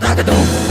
Tagadum.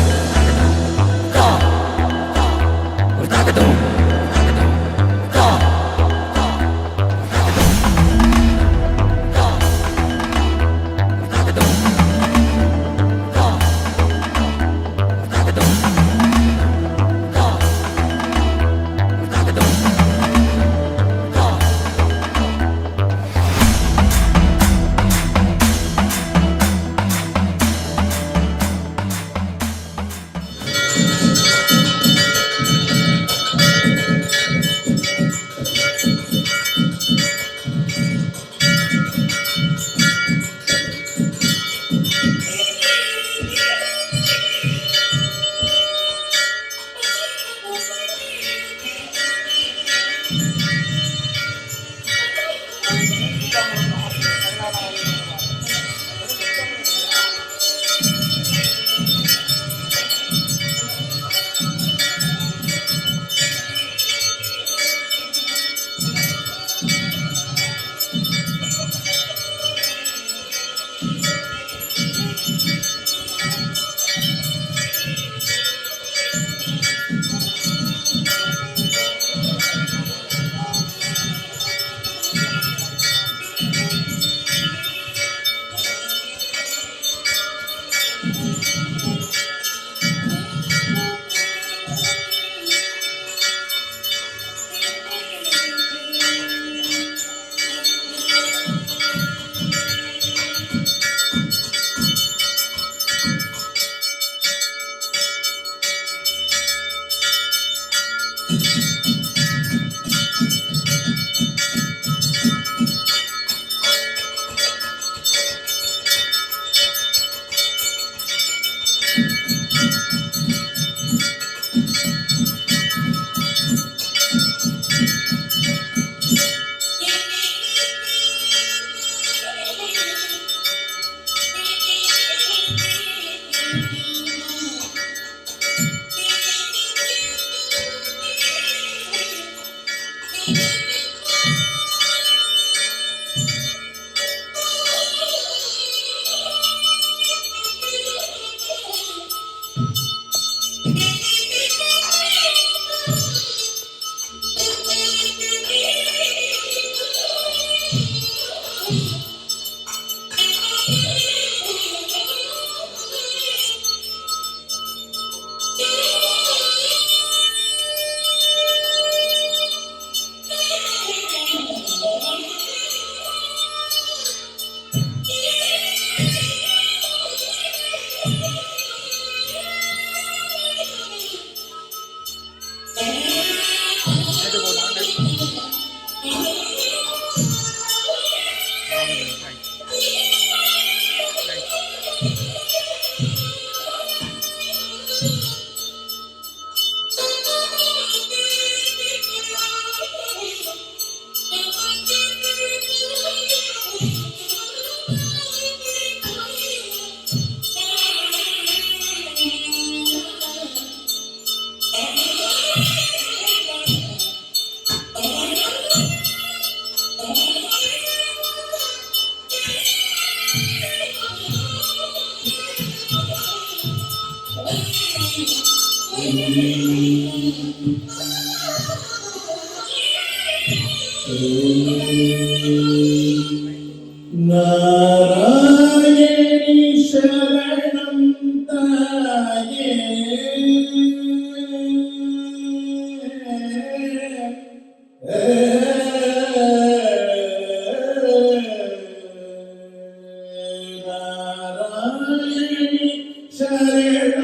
Hare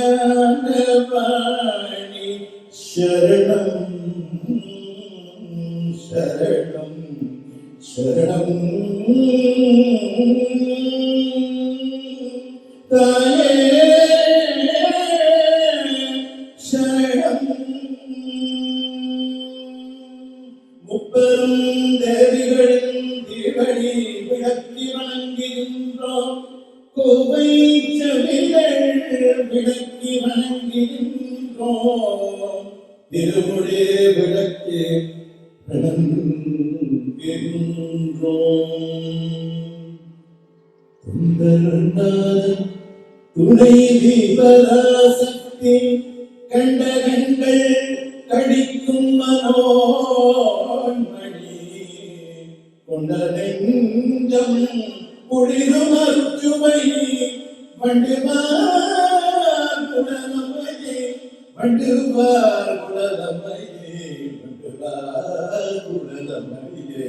കല്യാണവാണി ശരണം. ശരണം. ശരണം. துணை தீபராசக்தி கண்டகங்கள் கடிக்கும் மனோன்மணி கொண்ட குளிரும் அருச்சுவை வண்டுவார் குடலமையே வண்டுவார் குடலமையே வண்டுவார் குடலமையே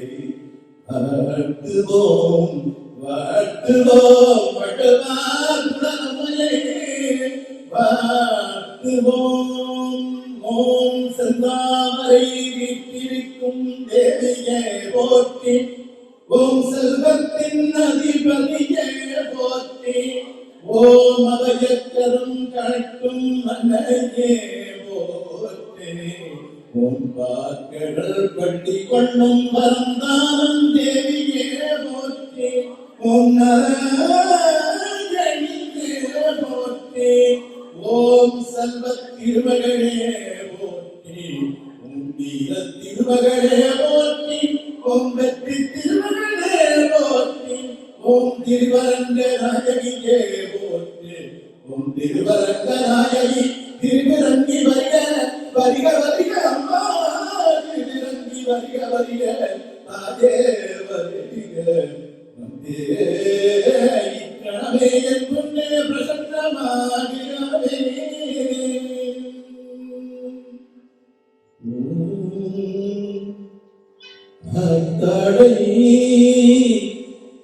வாழ்த்துவோம் வாழ்த்துவோம் வண்டுவார் வாழ்த்துவோம் ஓம் வீர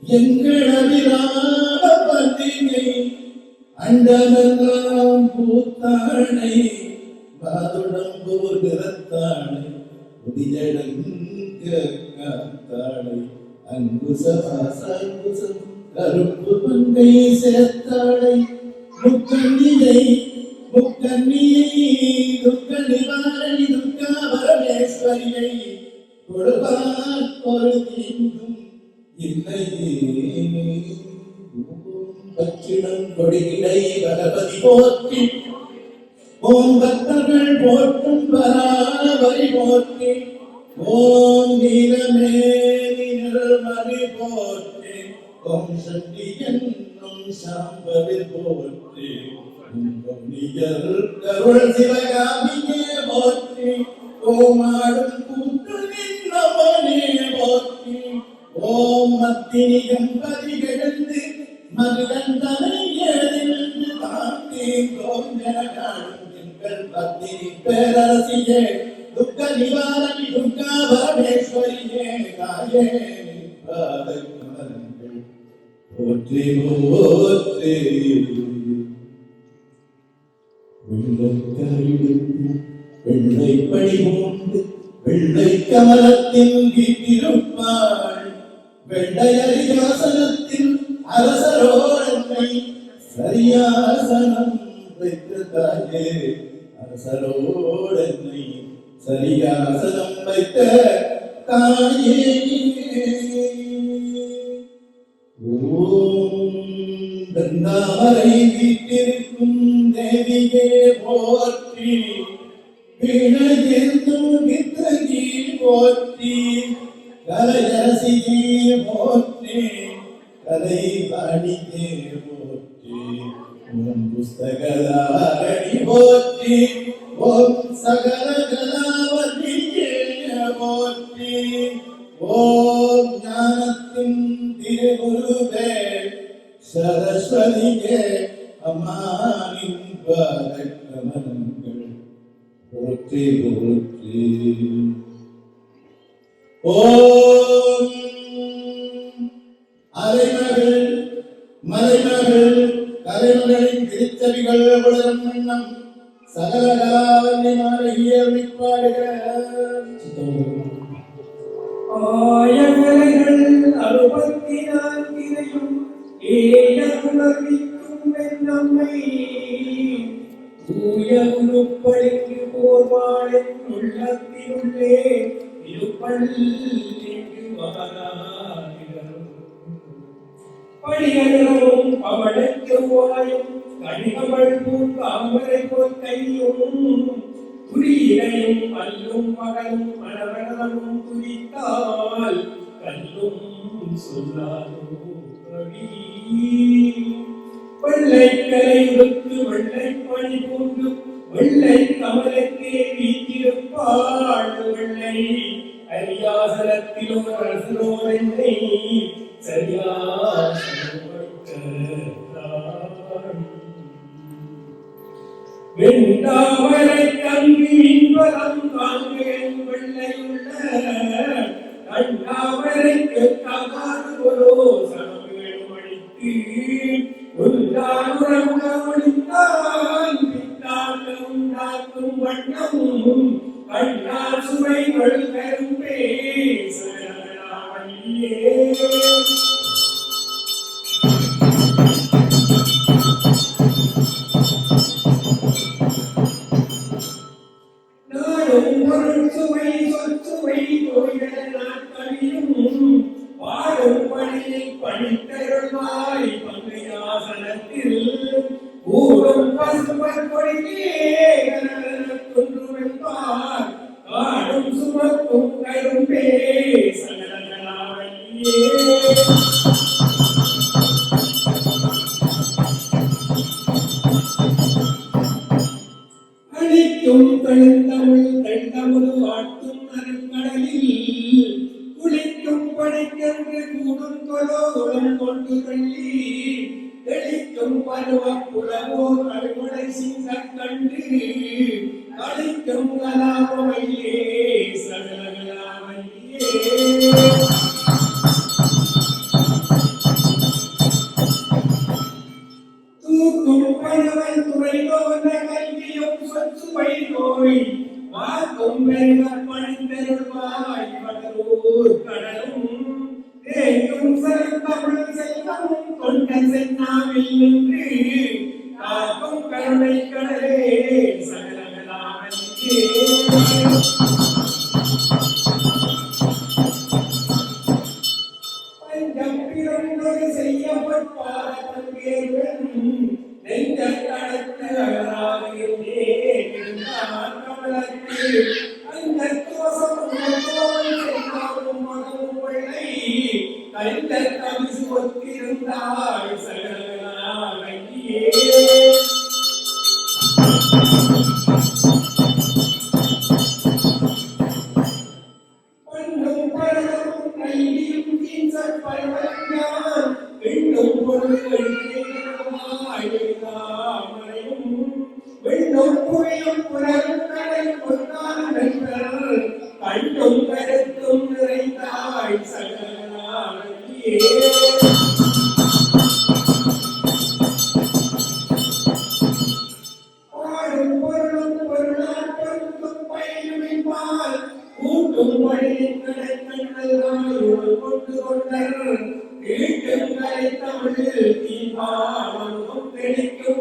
எங்கள் அபிராம அண்டமெல்லாம் பூத்தானை பாதுடம்போர் நிறத்தானை புதியடங்க காத்தானை அங்குசவாசங்குசம் கருப்பு பங்கை சேர்த்தாளை. முக்கண்ணியை முக்கண்ணியை துக்க நிவாரணி துக்கா பரமேஸ்வரியை கொடுப்பார் ஒரு கொடியிடை பகவதி போற்றி ஓம் பக்தர்கள் போற்றும் பராவரி போற்றி ஓம் நீலமேனி நிழல்மறி போற்றி ஓம் சக்தி என்னும் சாம்பவி போற்றி கருள் சிவகாமியே போற்றி ஓம் ஆடும் ஓம் மத்தினியும் பதிகெழுந்து மகிழந்தனை ஏதிலிருந்து தாண்டி கோஞ்சனாடும் எங்கள் பேரரசியே துக்க நிவாரணி துர்கா பரமேஸ்வரியே தாயே போற்றி போற்றி. வெள்ளை வெள்ளை கமலத்தின் வீட்டிருப்பாள் வெள்ளையரியாசனத்தில் அரசரோடன்மை சரியாசனம் வைத்து அரசரோடன்மை சரியாசனம் வைத்த தாயே ஓம் வீட்டிற்கும் தேவியே போற்றி வினையே போற்றி போற்றி படிகளும் அவளுக்கு ஓயும் கனிகமள் போல் தாமரை போல் கையும் குறியிலையும் அல்லும் மகளும் மனவரதமும் குறித்தால் கல்லும் சொல்லாதோ கவி. வெள்ளைக்கலை உடுத்து வெள்ளை பணி பூண்டு வெள்ளை கமலக்கே வீட்டிருப்பாள் வெள்ளை அரியாசனத்திலோ அரசனோ வெண்டாமரை தம்பி இன்பரம் காண்பேன் வெள்ளையுள்ள கண்டாமரைக்கு தகாதோ சனவேடு அடித்து உண்டானுரம் கவனித்தான் பித்தாக்க கண்ணா சுவைகள் தெளிக்கும் பருவ புலவோ கருமடை சிங்க கண்டு கழிக்கும் கலாபமையே சகல you.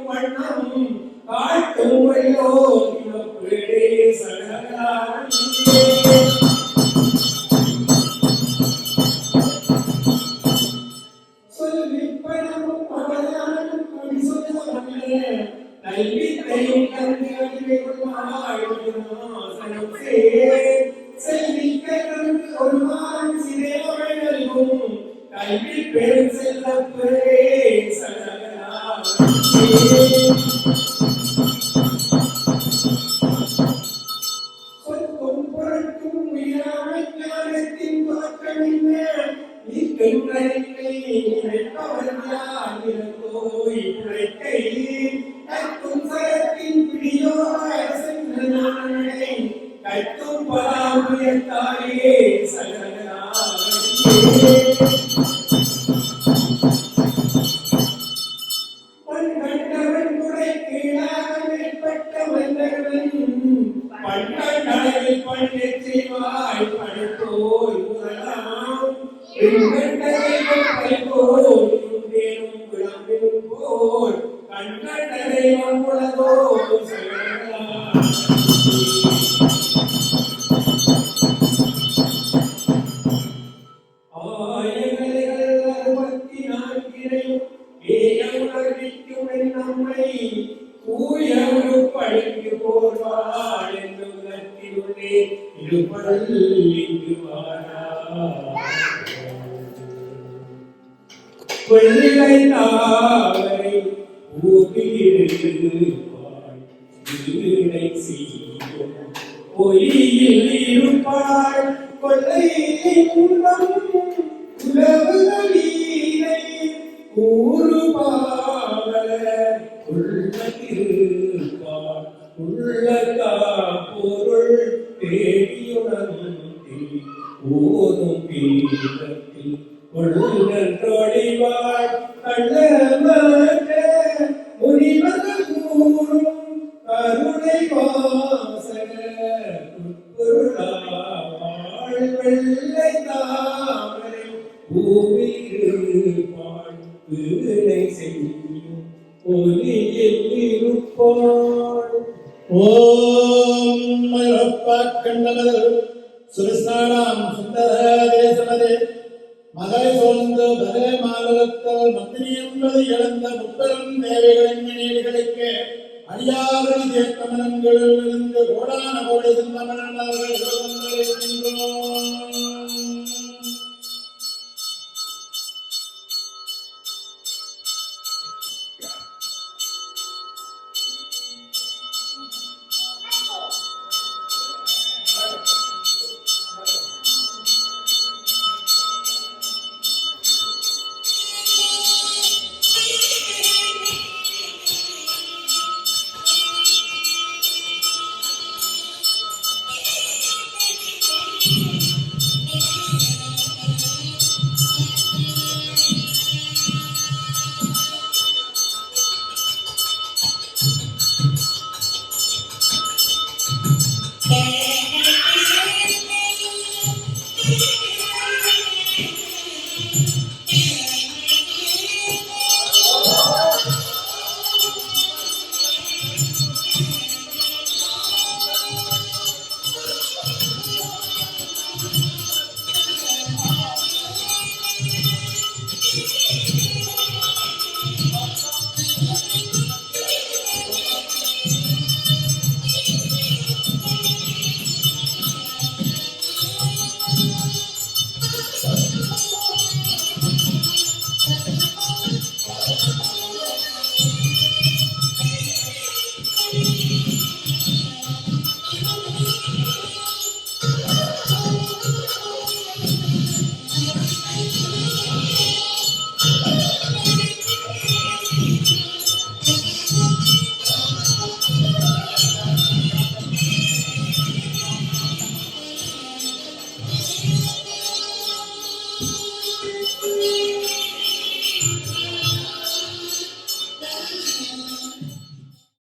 வண்ணம் காட்டுமையோ que vale el tiempo கண்ணட தெய்வம் உலகோ திருவிடை செய்யும் பொறியில் இருப்பாள் கொள்ளை இன்பம் உறவுகளிலே ஓ பூமியில் பார்த்து